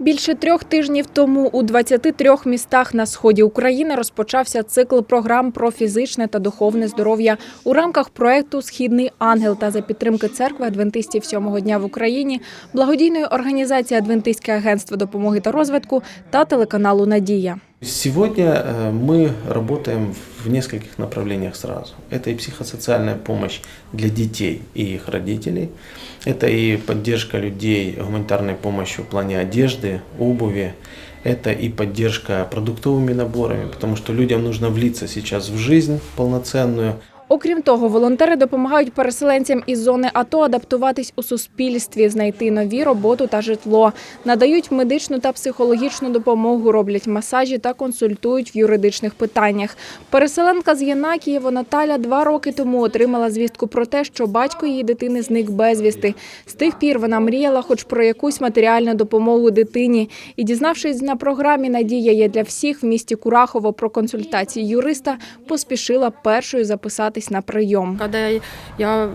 Більше трьох тижнів тому у 23 містах на сході України розпочався цикл програм про фізичне та духовне здоров'я у рамках проекту Східний ангел та за підтримки церкви адвентистів сьомого дня в Україні, благодійної організації Адвентистське агентство допомоги та розвитку та телеканалу Надія. Сегодня э, мы работаем в нескольких направлениях сразу. Это и психосоциальная помощь для детей и их родителей. Это и поддержка людей гуманитарной помощью в плане одежды, обуви. Это и поддержка продуктовыми наборами, потому что людям нужно влиться сейчас в жизнь полноценную. Окрім того, волонтери допомагають переселенцям із зони АТО адаптуватись у суспільстві, знайти нові роботу та житло, надають медичну та психологічну допомогу, роблять масажі та консультують в юридичних питаннях. Переселенка з Єнакієво Наталя два роки тому отримала звістку про те, що батько її дитини зник безвісти. З тих пір вона мріяла хоч про якусь матеріальну допомогу дитині. І дізнавшись на програмі Надія є для всіх в місті Курахово про консультації юриста, поспішила першою записатись на прийом. Когда я- я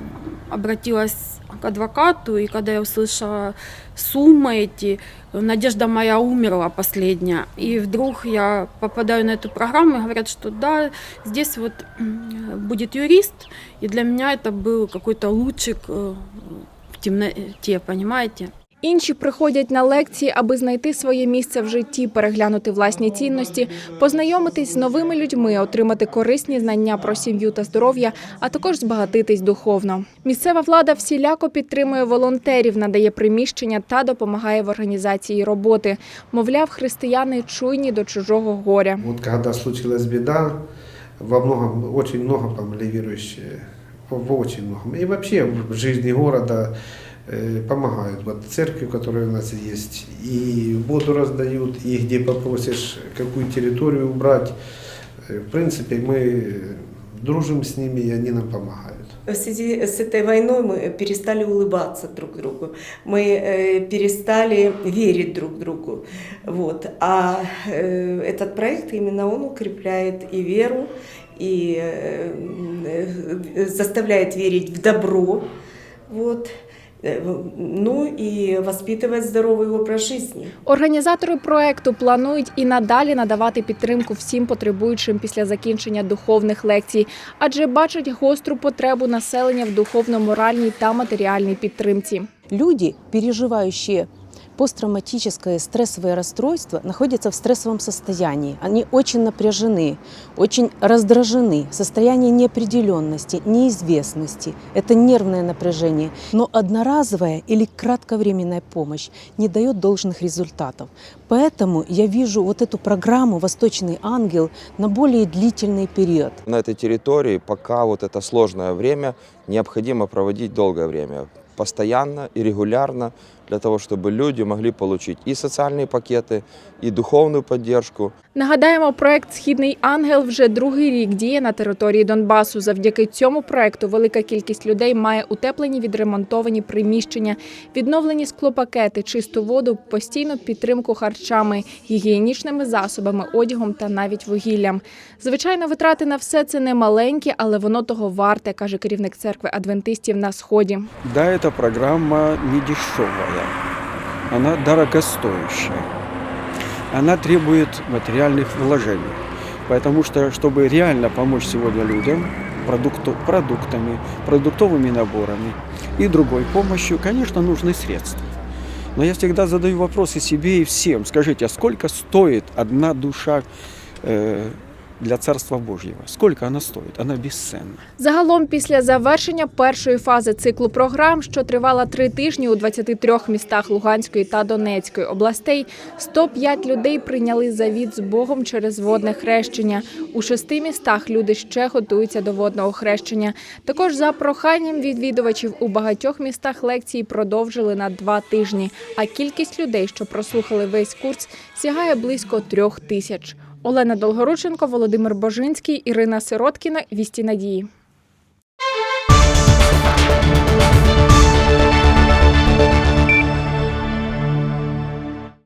обратилась к адвокату, и когда я услышала суммы эти, надежда моя умерла последняя. И вдруг я попадаю на эту программу, и говорят, что да, здесь вот м, будет юрист, и для меня это был какой-то лучик э, в темноте, понимаете? Інші приходять на лекції, аби знайти своє місце в житті, переглянути власні цінності, познайомитись з новими людьми, отримати корисні знання про сім'ю та здоров'я, а також збагатитись духовно. Місцева влада всіляко підтримує волонтерів, надає приміщення та допомагає в організації роботи. Мовляв, християни чуйні до чужого горя. Вот когда случилась беда, во многом, очень много помогли верующие, в в очень многом. И вообще в жизни города э, помогают. Вот церкви, которые у нас есть, и воду раздают, и где попросишь какую территорию убрать. Э, В принципе, мы дружим с ними, и они нам помогают. В связи с этой войной мы перестали улыбаться друг другу, мы э, перестали верить друг другу. Вот. А э, этот проект именно он укрепляет и веру, и э, э, заставляет верить в добро. Вот. Э, Ну и воспитывать здоровый образ жизни. Організатори проекту планують і надалі надавати підтримку всім потребуючим після закінчення духовних лекцій, адже бачать гостру потребу населення в духовно-моральній та матеріальній підтримці. Люди, переживающие посттравматическое стрессовое расстройство, находятся в стрессовом состоянии. Они очень напряжены, очень раздражены, состояние неопределенности, неизвестности. Это нервное напряжение. Но одноразовая или кратковременная помощь не дает должных результатов. Поэтому я вижу вот эту программу «Восточный ангел» на более длительный период. На этой территории пока вот это сложное время необходимо проводить долгое время, постоянно и регулярно, для того, чтобы люди могли получить и социальные пакеты, и духовную поддержку, Нагадаємо, проект Східний ангел вже другий рік діє на території Донбасу. Завдяки цьому проекту велика кількість людей має утеплені відремонтовані приміщення, відновлені склопакети, чисту воду, постійну підтримку харчами, гігієнічними засобами, одягом та навіть вугіллям. Звичайно, витрати на все це не маленькі, але воно того варте, каже керівник церкви адвентистів на сході. Да, эта программа не дешевая, Она дорогостоящая. Она требует материальных вложений. Потому что, чтобы реально помочь сегодня людям продукту- продуктами, продуктовыми наборами и другой помощью, конечно, нужны средства. Но я всегда задаю вопрос и себе, и всем. Скажите, а сколько стоит одна душа э, для Царства Божьего? Сколько она стоит? Она бесценна. Загалом, після завершення першої фази циклу програм, що тривала три тижні у 23 містах Луганської та Донецької областей, 105 людей прийняли завіт з Богом через водне хрещення. У шести містах люди ще готуються до водного хрещення. Також за проханням відвідувачів у багатьох містах лекції продовжили на два тижні. А кількість людей, що прослухали весь курс, сягає близько трьох тисяч. Олена Долгорученко, Володимир Божинський, Ірина Сироткіна. Вісті Надії.